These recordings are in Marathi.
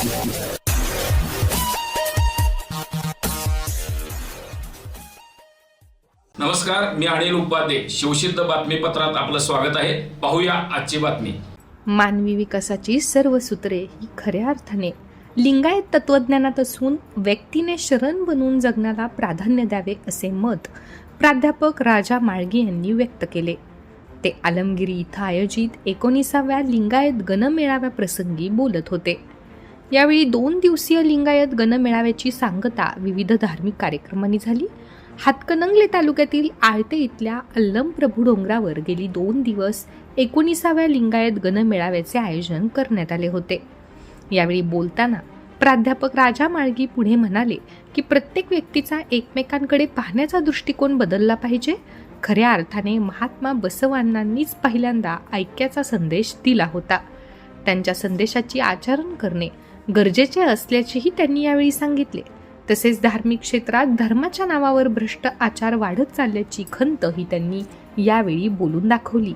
नमस्कार मी अनिल उपाध्ये. शिवसिद्ध बातमीपत्रात आपलं स्वागत आहे. पाहूया आजची बातमी. मानवी विकासाची सर्व सूत्रे ही खऱ्या अर्थाने लिंगायत तत्वज्ञानात असून व्यक्तीने शरण बनवून जगण्याला प्राधान्य द्यावे असे मत प्राध्यापक राजा माळगी यांनी व्यक्त केले. ते आलमगिरी इथं आयोजित एकोणीसाव्या लिंगायत गणमेळाव्या प्रसंगी बोलत होते. यावेळी दोन दिवसीय लिंगायत गणमेळाव्याची सांगता विविध धार्मिक कार्यक्रमांनी झाली. हातकणंगले तालुक्यातील आळते इथल्या अल्लम प्रभू डोंगरावर गेली दोन दिवस एकोणीसाव्या लिंगायत गणमेळाव्याचे आयोजन करण्यात आले होते. यावेळी बोलताना प्राध्यापक राजा माळगी पुढे म्हणाले की प्रत्येक व्यक्तीचा एकमेकांकडे पाहण्याचा दृष्टिकोन बदलला पाहिजे. खऱ्या अर्थाने महात्मा बसवांनांनीच पहिल्यांदा ऐक्याचा संदेश दिला होता. त्यांच्या संदेशाची आचरण करणे गरजेचे असल्याचेही त्यांनी यावेळी सांगितले. तसेच धार्मिक क्षेत्रात धर्माच्या नावावर भ्रष्ट आचार वाढत चालल्याची खंत ही त्यांनी यावेळी बोलून दाखवली.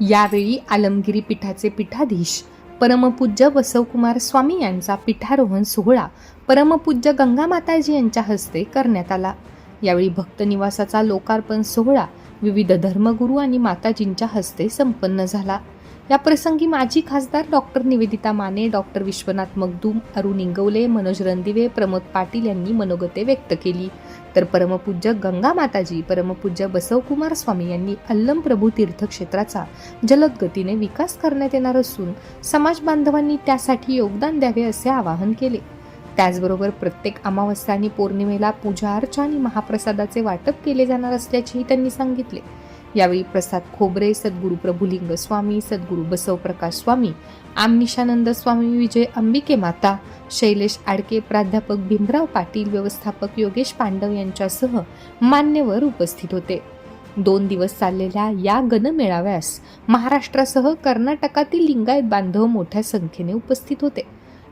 यावेळी आलमगिरी पीठाचे पीठाधीश परमपूज्य बसवकुमार स्वामी यांचा पीठारोहण सोहळा परमपूज्य गंगामाताजी यांच्या हस्ते करण्यात आला. यावेळी भक्त निवासाचा लोकार्पण सोहळा विविध धर्मगुरू आणि माताजींच्या हस्ते संपन्न झाला. या प्रसंगी माजी खासदार डॉक्टर निवेदिता माने डॉक्टर विश्वनाथ मगदूम अरुण इंगवले मनोज रणदिवे प्रमोद पाटील यांनी मनोगते व्यक्त केली. तर परमपूज्य गंगा माताजी परमपूज्य बसवकुमार स्वामी यांनी अल्लम प्रभू तीर्थक्षेत्राचा जलद गतीने विकास करण्यात येणार असून समाज बांधवांनी त्यासाठी योगदान द्यावे असे आवाहन केले. त्याचबरोबर प्रत्येक अमावस्या आणि पौर्णिमेला पूजा अर्चा आणि महाप्रसादाचे वाटप केले जाणार असल्याचेही त्यांनी सांगितले. यावेळी प्रसाद खोबरे सद्गुरू प्रभुलिंग स्वामी सद्गुरू बसवप्रकाश स्वामी आमनिशानंद स्वामी विजय अंबिके माता शैलेश आडके प्राध्यापक भीमराव पाटील व्यवस्थापक योगेश पांडव यांच्यासह मान्यवर उपस्थित होते. दोन दिवस चाललेल्या या गणमेळाव्यास महाराष्ट्रासह कर्नाटकातील लिंगायत बांधव मोठ्या संख्येने उपस्थित होते.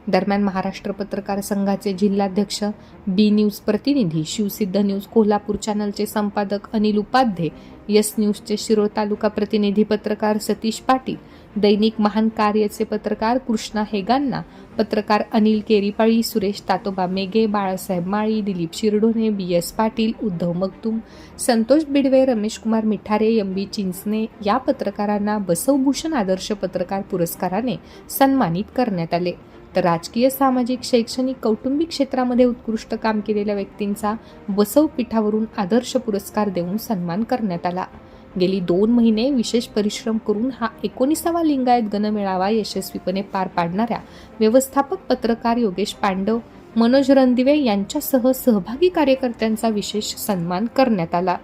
दरम्यान महाराष्ट्र पत्रकार संघाचे जिल्हाध्यक्ष बी न्यूज प्रतिनिधी शिवसिद्ध न्यूज कोल्हापूर चॅनलचे संपादक अनिल उपाध्ये यस न्यूजचे शिरोळ तालुका प्रतिनिधी पत्रकार सतीश पाटील दैनिक महान कार्यचे पत्रकार कृष्णा हेगांना पत्रकार Anil Keripali Suresh Tatoba Meghe Balasaheb Mali Dilip Shirdone B S Patil Uddhav Magdum Santosh Bidwe Ramesh Kumar Mithare M B Chinchane या पत्रकारांना बसवभूषण आदर्श पत्रकार पुरस्काराने सन्मानित करण्यात आले. तर राजकीय सामाजिक शैक्षणिक कौटुंबिक क्षेत्रामध्ये उत्कृष्ट काम केलेल्या व्यक्तींचा बसव पीठावरून आदर्श पुरस्कार देऊन सन्मान करण्यात आला. गेली दोन महिने विशेष परिश्रम करून हा एकोणीसावा लिंगायत गणमेळावा यशस्वीपणे पार पाडणाऱ्या व्यवस्थापक पत्रकार योगेश पांडव मनोज रणदिवे यांच्यासह सहभागी कार्यकर्त्यांचा विशेष सन्मान करण्यात आला.